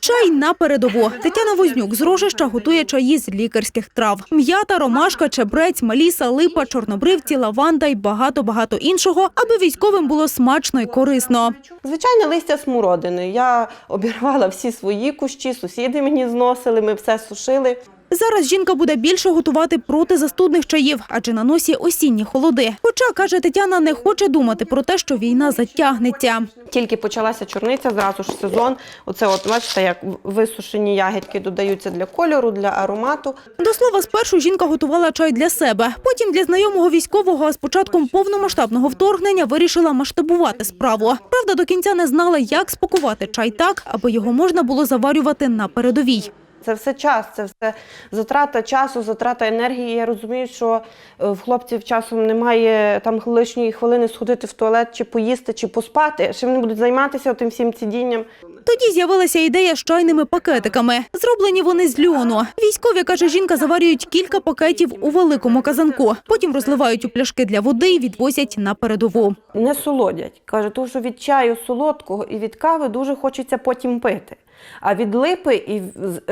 Чай на передову. Тетяна Вознюк з Рожища готує чаї з лікарських трав. М'ята, ромашка, чебрець, маліса, липа, чорнобривці, лаванда й багато-багато іншого, аби військовим було смачно й корисно. Звичайне листя смородини. Я обірвала всі свої кущі, сусіди мені зносили, ми все сушили. Зараз жінка буде більше готувати проти застудних чаїв, адже на носі осінні холоди. Хоча, каже Тетяна, не хоче думати про те, що війна затягнеться. Тільки почалася чорниця, зразу ж сезон. Оце от бачите, як висушені ягідки додаються для кольору, для аромату. До слова, спершу жінка готувала чай для себе, потім для знайомого військового, а з початком повномасштабного вторгнення вирішила масштабувати справу. Правда, до кінця не знала, як спакувати чай так, аби його можна було заварювати на передовій. Це все час, це все затрата часу, затрата енергії. Я розумію, що е, в хлопців часом немає там лишньої хвилини сходити в туалет, чи поїсти, чи поспати. Ще вони будуть займатися тим всім цідінням. Тоді з'явилася ідея з чайними пакетиками. Зроблені вони з льону. Військові, каже жінка, заварюють кілька пакетів у великому казанку. Потім розливають у пляшки для води і відвозять на передову. Не солодять. Каже, тому що від чаю солодкого і від кави дуже хочеться потім пити. А від липи і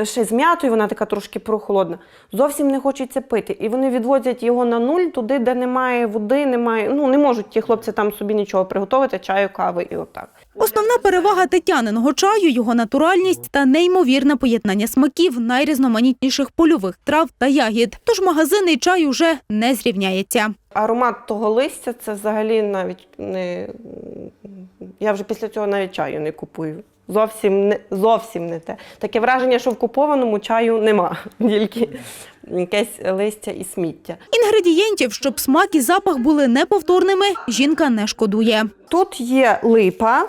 ще з м'ятою, вона така трошки прохолодна, зовсім не хочеться пити. І вони відвозять його на нуль туди, де немає води, немає. Ну не можуть ті хлопці там собі нічого приготувати, чаю, кави і отак. Основна перевага тетяниного чаю його натуральність та неймовірне поєднання смаків найрізноманітніших польових трав та ягід. Тож магазинний чай уже не зрівняється. Аромат того листя це взагалі навіть не. Я вже після цього навіть чаю не купую. Зовсім не зовсім не те. Таке враження, що в купованому чаю нема, тільки якесь листя і сміття. Інгредієнтів, щоб смак і запах були неповторними, жінка не шкодує. Тут є липа,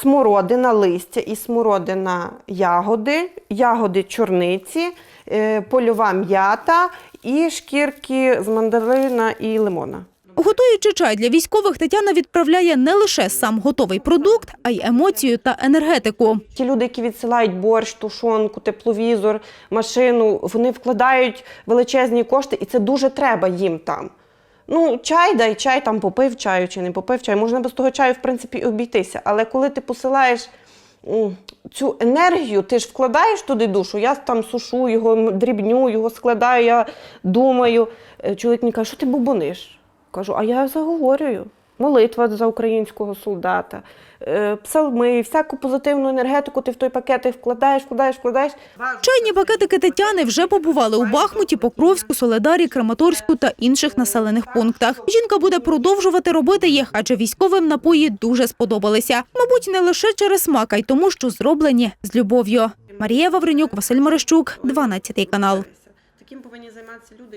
смородина, листя і смородина ягоди, ягоди чорниці, е, польова м'ята і шкірки з мандарина і лимона. Готуючи чай для військових, Тетяна відправляє не лише сам готовий продукт, а й емоцію та енергетику. Ті люди, які відсилають борщ, тушонку, тепловізор, машину, вони вкладають величезні кошти, і це дуже треба їм там. Ну, чай дай чай, там попив чаю чи не попив чаю. Можна без того чаю, в принципі, обійтися. Але коли ти посилаєш цю енергію, ти ж вкладаєш туди душу. Я там сушу його, дрібню, його складаю, я думаю. Е, Чоловік мені каже, що ти бубониш? Кажу, а я заговорюю. Молитва за українського солдата, е, псалми, всяку позитивну енергетику ти в той пакет вкладаєш, вкладаєш, вкладаєш. Чайні пакетики Тетяни вже побували у Бахмуті, Покровську, Соледарі, Краматорську та інших населених пунктах. Жінка буде продовжувати робити їх, адже військовим напої дуже сподобалися. Мабуть, не лише через смак, а й тому, що зроблені з любов'ю. Марія Вавренюк, Василь Морощук, 12 канал. Таким повинні займатися люди.